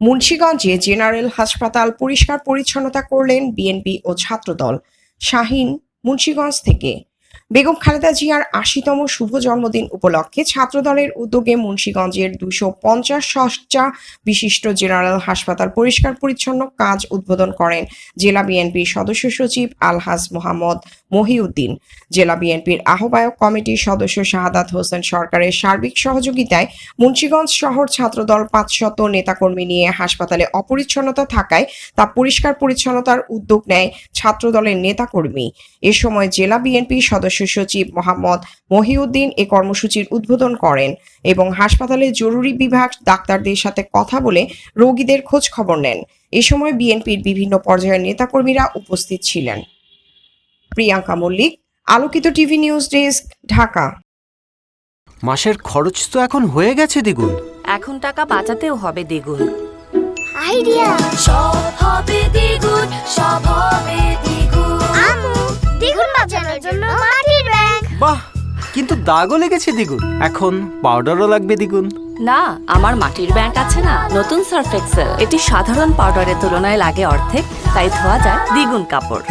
মুন্সিগঞ্জে general হাসপাতাল পরিষ্কার পরিচ্ছন্নতা করলেন বিএনপি ও ছাত্রদল। শাহিন মুন্সীগঞ্জ থেকে বেগম খালেদা জিয়ার আশিতম শুভ জন্মদিন উপলক্ষে ছাত্রদলের উদ্যোগে মুন্সীগঞ্জের দুশো পঞ্চাশ শয্যা বিশিষ্ট জেনারেল হাসপাতাল পরিষ্কার পরিচ্ছন্ন কাজ উদ্বোধন করেন জেলা বিএনপির সদস্য সচিব আলহাজ মোহাম্মদ মহিউদ্দিন। জেলা বিএনপির আহ্বায়ক কমিটির সদস্য শাহাদাত হোসেন সরকারের সার্বিক সহযোগিতায় মুন্সিগঞ্জ শহর ছাত্রদল পাঁচশত নেতাকর্মী নিয়ে হাসপাতালে অপরিচ্ছন্নতা থাকায় তা পরিষ্কার পরিচ্ছন্নতার উদ্যোগ নেয় ছাত্রদলের নেতাকর্মী। এ সময় জেলা বিএনপির সদস্য সচিব মোহাম্মদ মহিউদ্দিন এ কর্মসূচির উদ্বোধন করেন এবং হাসপাতালের জরুরি বিভাগ ডাক্তারদের সাথে কথা বলে রোগীদের খোঁজ খবর নেন। এ সময় বিএনপির বিভিন্ন পর্যায়ের নেতাকর্মীরা উপস্থিত ছিলেন। প্রিয়াঙ্কা মল্লিক আলোকিত টিভি নিউজ ডেস্ক ঢাকা। মাসের খরচ তো এখন হয়ে গেছে দ্বিগুণ। এখন টাকা বাঁচাতেও হবে দ্বিগুণ। আইডিয়া। বাহ, কিন্তু দাগও লেগেছে দ্বিগুণ। এখন পাউডারও লাগবে দ্বিগুণ। না, আমার মাটির ব্যাংক আছে না, নতুন সার্ফ এক্সেল এটি সাধারণ পাউডারের তুলনায় লাগে অর্ধেক, তাই ধোয়া যায় দ্বিগুণ কাপড়।